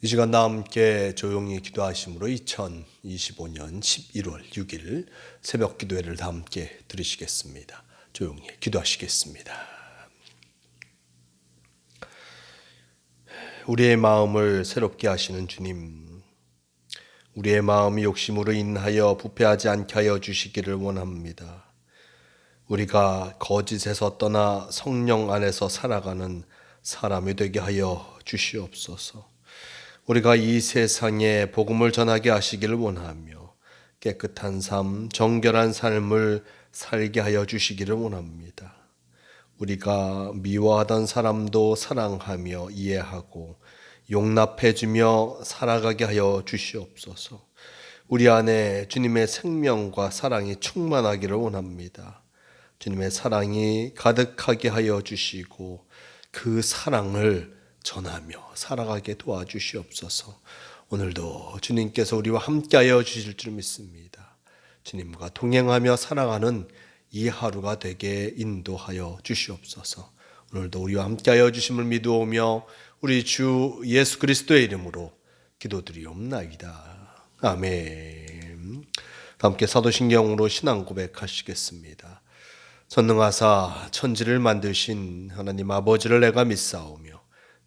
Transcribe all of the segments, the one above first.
이 시간 다 함께 조용히 기도하심으로 2025년 11월 6일 새벽 기도회를 다 함께 들으시겠습니다. 조용히 기도하시겠습니다. 우리의 마음을 새롭게 하시는 주님, 우리의 마음이 욕심으로 인하여 부패하지 않게 하여 주시기를 원합니다. 우리가 거짓에서 떠나 성령 안에서 살아가는 사람이 되게 하여 주시옵소서. 우리가 이 세상에 복음을 전하게 하시기를 원하며 깨끗한 삶, 정결한 삶을 살게 하여 주시기를 원합니다. 우리가 미워하던 사람도 사랑하며 이해하고 용납해주며 살아가게 하여 주시옵소서. 우리 안에 주님의 생명과 사랑이 충만하기를 원합니다. 주님의 사랑이 가득하게 하여 주시고 그 사랑을 전하며 살아가게 도와주시옵소서. 오늘도 주님께서 우리와 함께하여 주실 줄 믿습니다. 주님과 동행하며 살아가는 이 하루가 되게 인도하여 주시옵소서. 오늘도 우리와 함께하여 주심을 믿으오며 우리 주 예수 그리스도의 이름으로 기도드리옵나이다. 아멘. 함께 사도신경으로 신앙 고백하시겠습니다. 전능하사 천지를 만드신 하나님 아버지를 내가 믿사오며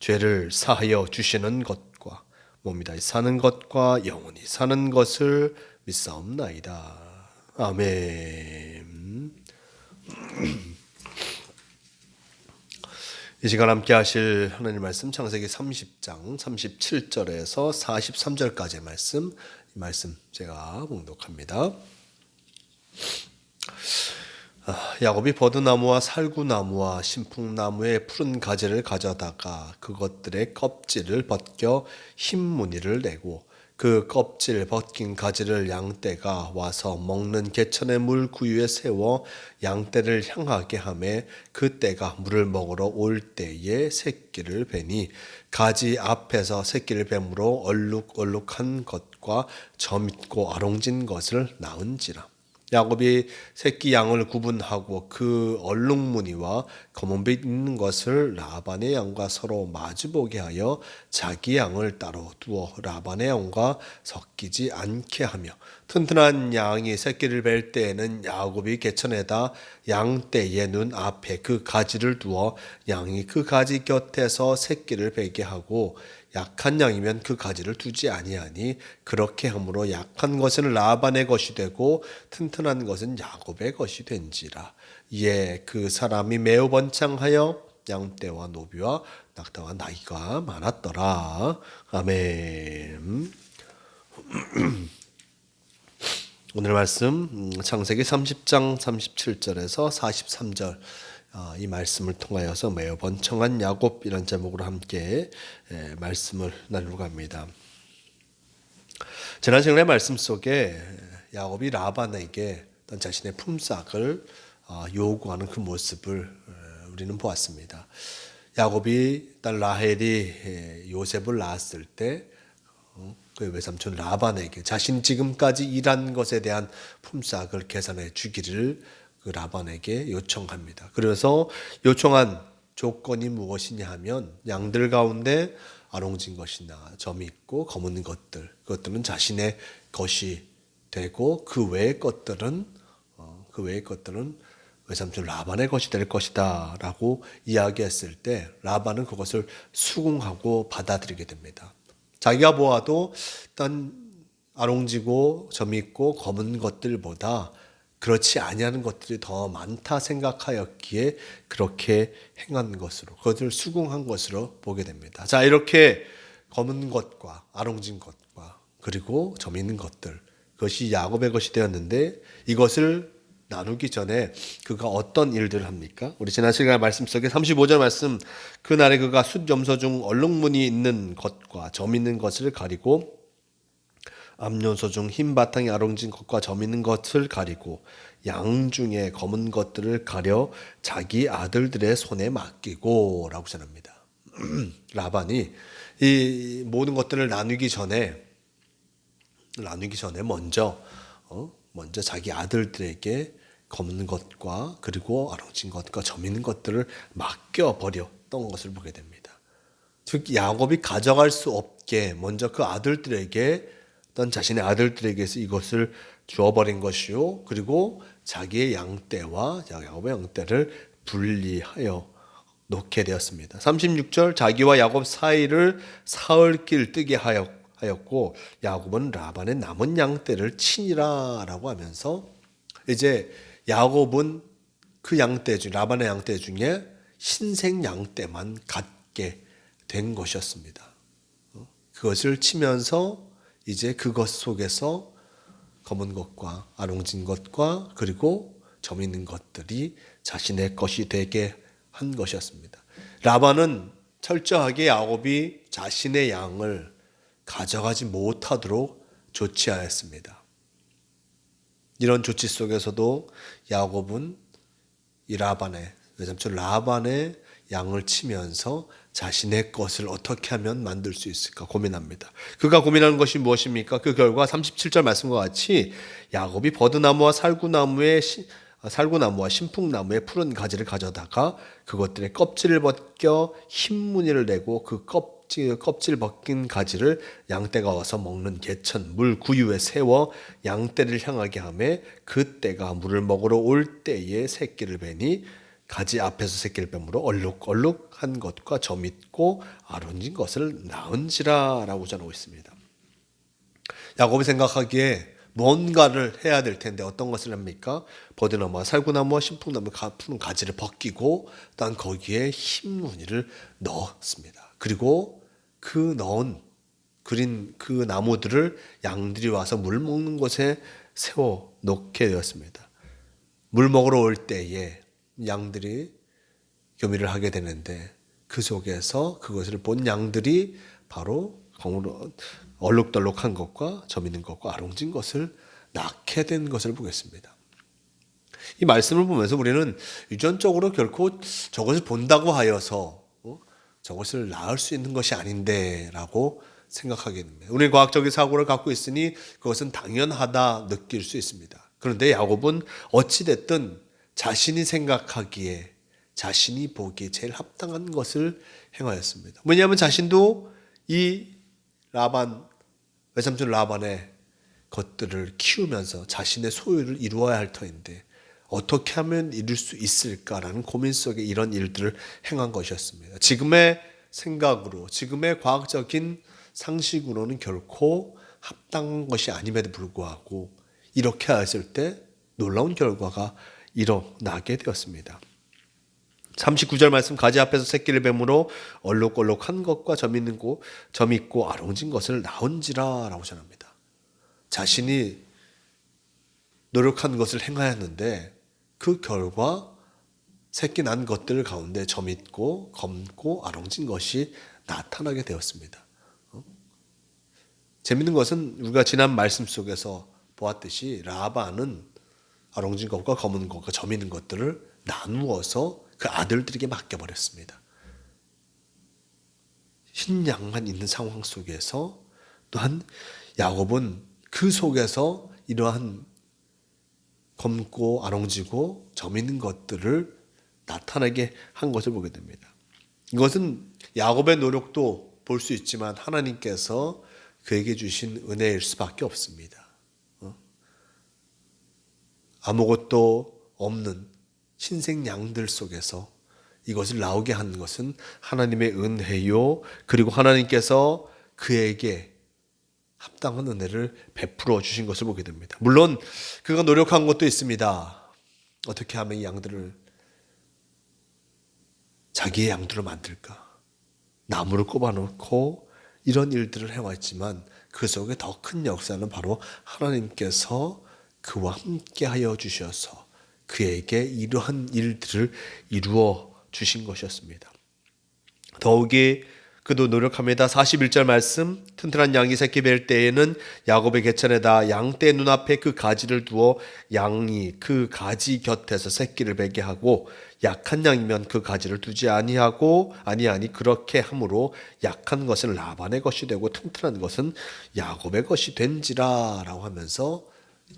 죄를 사하여 주시는 것과 몸이 다시 사는 것과 영원히 사는 것을 믿사옵나이다. 아멘. 이 시간 함께 하실 하나님 말씀 창세기 30장 37절에서 43절까지의 말씀 이 말씀 제가 봉독합니다. 아, 야곱이 버드나무와 살구나무와 신풍나무의 푸른 가지를 가져다가 그것들의 껍질을 벗겨 흰 무늬를 내고 그 껍질 벗긴 가지를 양떼가 와서 먹는 개천의 물 구유에 세워 양떼를 향하게 하매 그 떼가 물을 먹으러 올 때에 새끼를 베니 가지 앞에서 새끼를 뱀으로 얼룩얼룩한 것과 점있고 아롱진 것을 낳은지라 야곱이 새끼 양을 구분하고 그 얼룩무늬와 검은빛 있는 것을 라반의 양과 서로 마주보게 하여 자기 양을 따로 두어 라반의 양과 섞이지 않게 하며 튼튼한 양이 새끼를 뵐 때에는 야곱이 개천에다 양떼의 눈 앞에 그 가지를 두어 양이 그 가지 곁에서 새끼를 베게 하고 약한 양이면 그 가지를 두지 아니하니 그렇게 함으로 약한 것은 라반의 것이 되고 튼튼한 것은 야곱의 것이 된지라. 이에 그 사람이 매우 번창하여 양떼와 노비와 낙타와 나이가 많았더라. 아멘. 오늘 말씀 음, 창세기 30장 37절에서 43절. 아, 이 말씀을 통하여서 매우 번창한 야곱이라는 제목으로 함께 말씀을 나누고 합니다. 지난 시간의 말씀 속에 야곱이 라반에게 자신의 품삯을 아, 요구하는 그 모습을 우리는 보았습니다. 야곱이 딸 라헬이 요셉을 낳았을 때 어, 그 외삼촌 라반에게 자신 지금까지 일한 것에 대한 품삯을 계산해 주기를 그 라반에게 요청합니다. 그래서 요청한 조건이 무엇이냐 하면 양들 가운데 아롱진 것이나 점이 있고 검은 것들 그것들은 자신의 것이 되고 그 외의 것들은 어, 그 외의 것들은 외삼촌 라반의 것이 될 것이다라고 이야기했을 때 라반은 그것을 수긍하고 받아들이게 됩니다. 자기가 보아도 일단 아롱지고 점이 있고 검은 것들보다 그렇지 아니하는 것들이 더 많다 생각하였기에 그렇게 행한 것으로 그것을 수긍한 것으로 보게 됩니다. 자 이렇게 검은 것과 아롱진 것과 그리고 점 있는 것들 그것이 야곱의 것이 되었는데 이것을 나누기 전에 그가 어떤 일들을 합니까? 우리 지난 시간 말씀 속에 35절 말씀 그날에 그가 숫 염소 중 얼룩무늬 있는 것과 점 있는 것을 가리고 암요소 중 흰 바탕이 아롱진 것과 점 있는 것을 가리고 양 중에 검은 것들을 가려 자기 아들들의 손에 맡기고라고 전합니다. 라반이 이 모든 것들을 나누기 전에 나누기 전에 먼저 어? 먼저 자기 아들들에게 검은 것과 그리고 아롱진 것과 점 있는 것들을 맡겨 버렸던 것을 보게 됩니다. 즉 야곱이 가져갈 수 없게 먼저 그 아들들에게 어떤 자신의 아들들에게서 이것을 주어버린 것이요. 그리고 자기의 양떼와 야곱의 양떼를 분리하여 놓게 되었습니다. 36절 자기와 야곱 사이를 사흘길 뜨게 하였고 야곱은 라반의 남은 양떼를 친이라라고 하면서 이제 야곱은 그 양떼 중 라반의 양떼 중에 신생 양떼만 갖게 된 것이었습니다. 그것을 치면서 이제 그것 속에서 검은 것과 아롱진 것과 그리고 점 있는 것들이 자신의 것이 되게 한 것이었습니다. 라반은 철저하게 야곱이 자신의 양을 가져가지 못하도록 조치하였습니다. 이런 조치 속에서도 야곱은 이 라반의 외삼촌 라반의 양을 치면서 자신의 것을 어떻게 하면 만들 수 있을까 고민합니다. 그가 고민하는 것이 무엇입니까? 그 결과 37절 말씀과 같이 야곱이 버드나무와 살구나무의 살구나무와 신풍나무의 푸른 가지를 가져다가 그것들의 껍질을 벗겨 흰 무늬를 내고 그 껍질 껍질 벗긴 가지를 양떼가 와서 먹는 개천 물 구유에 세워 양떼를 향하게 하매 그때가 물을 먹으러 올 때에 새끼를 베니 가지 앞에서 새끼를 뱀으로 얼룩얼룩한 것과 점 있고 아론진 것을 낳은지라라고 전하고 있습니다. 야곱이 생각하기에 뭔가를 해야 될 텐데 어떤 것을 합니까? 버드나무와 살구나무와 신풍나무 푸른 가지를 벗기고 난 거기에 흰 무늬를 넣었습니다. 그리고 그 넣은 그린 그 나무들을 양들이 와서 물 먹는 곳에 세워 놓게 되었습니다. 물 먹으러 올 때에 양들이 교미를 하게 되는데 그 속에서 그것을 본 양들이 바로 얼룩덜룩한 것과 점 있는 것과 아롱진 것을 낳게 된 것을 보겠습니다. 이 말씀을 보면서 우리는 유전적으로 결코 저것을 본다고 하여서 어? 저것을 낳을 수 있는 것이 아닌데라고 생각하게 됩니다. 우리 과학적인 사고를 갖고 있으니 그것은 당연하다 느낄 수 있습니다. 그런데 야곱은 어찌 됐든 자신이 생각하기에 자신이 보기에 제일 합당한 것을 행하였습니다. 왜냐하면 자신도 이 라반 외삼촌 라반의 것들을 키우면서 자신의 소유를 이루어야 할 터인데 어떻게 하면 이룰 수 있을까라는 고민 속에 이런 일들을 행한 것이었습니다. 지금의 생각으로 지금의 과학적인 상식으로는 결코 합당한 것이 아님에도 불구하고 이렇게 했을 때 놀라운 결과가 일어나게 되었습니다. 39절 말씀 가지 앞에서 새끼를 뱀으로 얼룩얼룩한 것과 점 있는 곳, 점 있고 아롱진 것을 나온지라라고 전합니다. 자신이 노력한 것을 행하였는데 그 결과 새끼 난 것들 가운데 점 있고 검고 아롱진 것이 나타나게 되었습니다. 어? 재밌는 것은 우리가 지난 말씀 속에서 보았듯이 라반은 아롱진 것과 검은 것과 점 있는 것들을 나누어서 그 아들들에게 맡겨버렸습니다. 흰 양만 있는 상황 속에서 또한 야곱은 그 속에서 이러한 검고 아롱지고 점 있는 것들을 나타나게 한 것을 보게 됩니다. 이것은 야곱의 노력도 볼 수 있지만 하나님께서 그에게 주신 은혜일 수밖에 없습니다. 아무것도 없는 신생 양들 속에서 이것을 나오게 한 것은 하나님의 은혜요. 그리고 하나님께서 그에게 합당한 은혜를 베풀어 주신 것을 보게 됩니다. 물론 그가 노력한 것도 있습니다. 어떻게 하면 이 양들을 자기의 양들을 만들까? 나무를 꼽아놓고 이런 일들을 해왔지만 그 속에 더 큰 역사는 바로 하나님께서 그와 함께 하여 주셔서 그에게 이러한 일들을 이루어 주신 것이었습니다. 더욱이 그도 노력합니다. 41절 말씀 튼튼한 양이 새끼 뵐 때에는 야곱의 개천에다 양떼 눈앞에 그 가지를 두어 양이 그 가지 곁에서 새끼를 베게 하고 약한 양이면 그 가지를 두지 아니하고 아니하니 그렇게 함으로 약한 것은 라반의 것이 되고 튼튼한 것은 야곱의 것이 된지라라고 하면서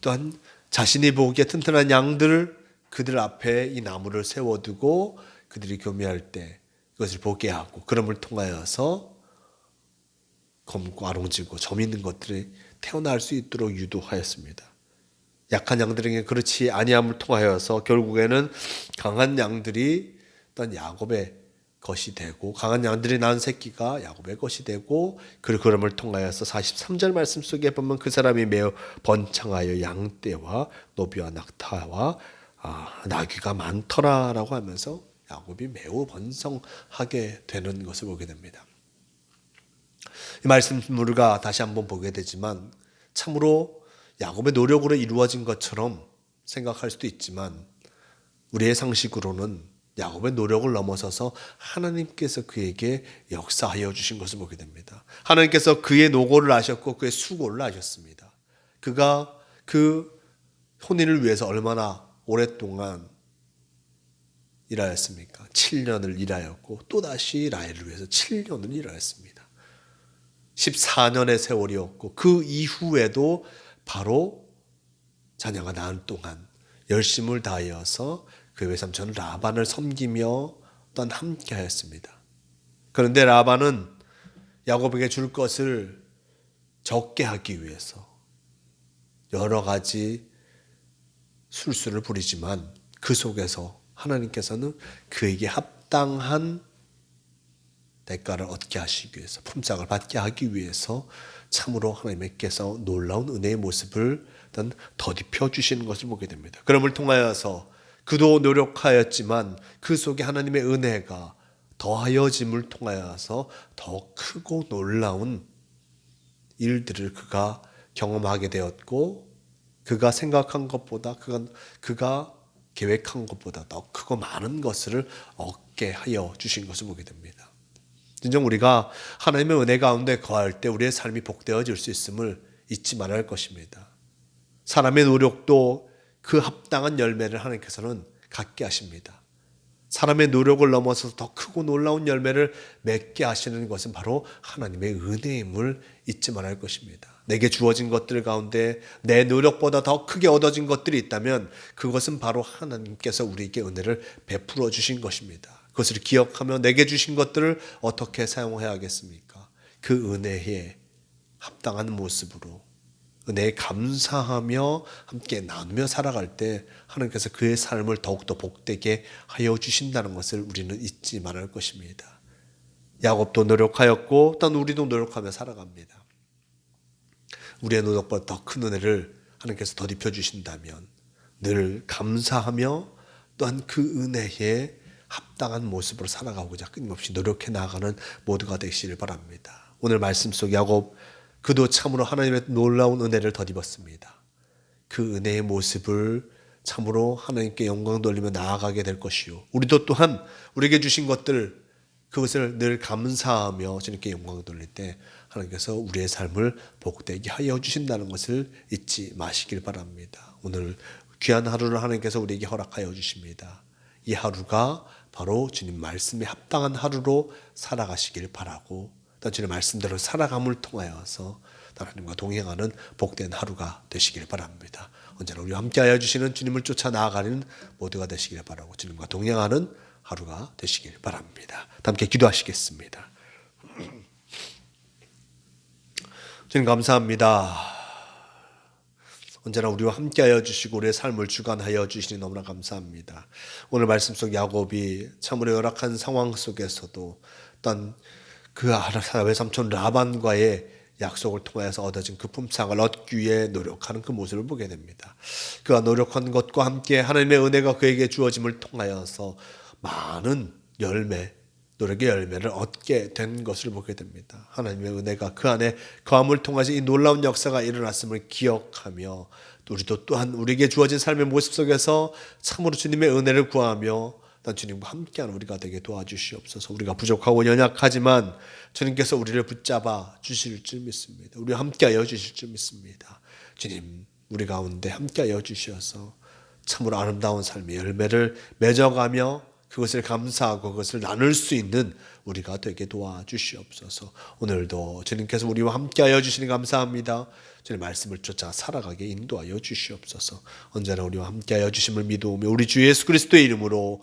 또한 자신이 보기에 튼튼한 양들을 그들 앞에 이 나무를 세워두고 그들이 교미할 때 그것을 보게 하고 그럼을 통하여서 검고 아롱지고 점 있는 것들이 태어날 수 있도록 유도하였습니다. 약한 양들에게 그렇지 아니함을 통하여서 결국에는 강한 양들이 어떤 야곱의 것이 되고 강한 양들이 낳은 새끼가 야곱의 것이 되고 그 그럼을 통하여서 43절 말씀 속에 보면 그 사람이 매우 번창하여 양떼와 노비와 낙타와 아, 나귀가 많더라라고 하면서 야곱이 매우 번성하게 되는 것을 보게 됩니다. 이 말씀을 가 다시 한번 보게 되지만 참으로 야곱의 노력으로 이루어진 것처럼 생각할 수도 있지만 우리의 상식으로는 야곱의 노력을 넘어서서 하나님께서 그에게 역사하여 주신 것을 보게 됩니다. 하나님께서 그의 노고를 아셨고 그의 수고를 아셨습니다. 그가 그 혼인을 위해서 얼마나 오랫동안 일하였습니까? 7년을 일하였고 또다시 라헬을 위해서 7년을 일하였습니다. 14년의 세월이었고 그 이후에도 바로 자녀가 낳은 동안 열심을 다하여서 그 외삼촌 라반을 섬기며 또한 함께 하였습니다. 그런데 라반은 야곱에게 줄 것을 적게 하기 위해서 여러 가지 술수를 부리지만 그 속에서 하나님께서는 그에게 합당한 대가를 얻게 하시기 위해서 품삯을 받게 하기 위해서 참으로 하나님께서 놀라운 은혜의 모습을 더딥혀 주시는 것을 보게 됩니다. 그럼을 통하여서 그도 노력하였지만 그 속에 하나님의 은혜가 더하여짐을 통하여서 더 크고 놀라운 일들을 그가 경험하게 되었고 그가 생각한 것보다 그가 그가 계획한 것보다 더 크고 많은 것을 얻게 하여 주신 것을 보게 됩니다. 진정 우리가 하나님의 은혜 가운데 거할 때 우리의 삶이 복되어질 수 있음을 잊지 말아야 할 것입니다. 사람의 노력도 그 합당한 열매를 하나님께서는 갖게 하십니다. 사람의 노력을 넘어서 더 크고 놀라운 열매를 맺게 하시는 것은 바로 하나님의 은혜임을 잊지 말아야 할 것입니다. 내게 주어진 것들 가운데 내 노력보다 더 크게 얻어진 것들이 있다면 그것은 바로 하나님께서 우리에게 은혜를 베풀어 주신 것입니다. 그것을 기억하며 내게 주신 것들을 어떻게 사용해야 하겠습니까? 그 은혜에 합당한 모습으로 은혜에 감사하며 함께 나누며 살아갈 때 하나님께서 그의 삶을 더욱더 복되게 하여 주신다는 것을 우리는 잊지 말할 것입니다. 야곱도 노력하였고 또 우리도 노력하며 살아갑니다. 우리의 노력보다 더 큰 은혜를 하나님께서 더 입혀 주신다면 늘 감사하며 또한 그 은혜에 합당한 모습으로 살아가고자 끊임없이 노력해 나가는 모두가 되시길 바랍니다. 오늘 말씀 속 야곱 그도 참으로 하나님의 놀라운 은혜를 덧입었습니다. 그 은혜의 모습을 참으로 하나님께 영광 돌리며 나아가게 될 것이요. 우리도 또한 우리에게 주신 것들 그것을 늘 감사하며 주님께 영광 돌릴 때 하나님께서 우리의 삶을 복되게 하여 주신다는 것을 잊지 마시길 바랍니다. 오늘 귀한 하루를 하나님께서 우리에게 허락하여 주십니다. 이 하루가 바로 주님 말씀에 합당한 하루로 살아가시길 바라고 또 주님 말씀대로 살아감을 통하여서 하나님과 동행하는 복된 하루가 되시길 바랍니다. 언제나 우리와 함께하여 주시는 주님을 쫓아 나아가는 모두가 되시길 바라고 주님과 동행하는 하루가 되시길 바랍니다. 함께 기도하시겠습니다. 주님 감사합니다. 언제나 우리와 함께하여 주시고 우리의 삶을 주관하여 주시니 너무나 감사합니다. 오늘 말씀 속 야곱이 참으로 열악한 상황 속에서도 어떤 그 외삼촌 라반과의 약속을 통해서 얻어진 그 품상을 얻기 위해 노력하는 그 모습을 보게 됩니다. 그가 노력한 것과 함께 하나님의 은혜가 그에게 주어짐을 통하여서 많은 열매, 노력의 열매를 얻게 된 것을 보게 됩니다. 하나님의 은혜가 그 안에 거함을 통해서 이 놀라운 역사가 일어났음을 기억하며 또 우리도 또한 우리에게 주어진 삶의 모습 속에서 참으로 주님의 은혜를 구하며 난 주님과 함께하는 우리가 되게 도와주시옵소서. 우리가 부족하고 연약하지만 주님께서 우리를 붙잡아 주실 줄 믿습니다. 우리와 함께하여 주실 줄 믿습니다. 주님, 우리 가운데 함께하여 주셔서 참으로 아름다운 삶의 열매를 맺어가며 그것을 감사하고 그것을 나눌 수 있는 우리가 되게 도와주시옵소서. 오늘도 주님께서 우리와 함께하여 주시니 감사합니다. 주님 말씀을 쫓아 살아가게 인도하여 주시옵소서. 언제나 우리와 함께하여 주심을 믿어오며 우리 주 예수 그리스도의 이름으로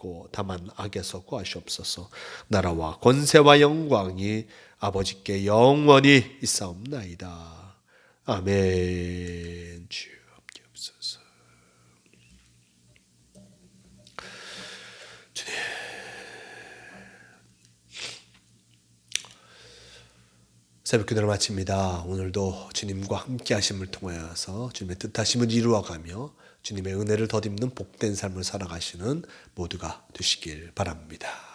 고 다만 악에서 구하시옵소서. 나라와 권세와 영광이 아버지께 영원히 있사옵나이다. 아멘. 함께 없소서 새벽 기도를 마칩니다. 오늘도 주님과 함께 하심을 통하여서 주님의 뜻하심을 이루어가며 주님의 은혜를 덧입는 복된 삶을 살아가시는 모두가 되시길 바랍니다.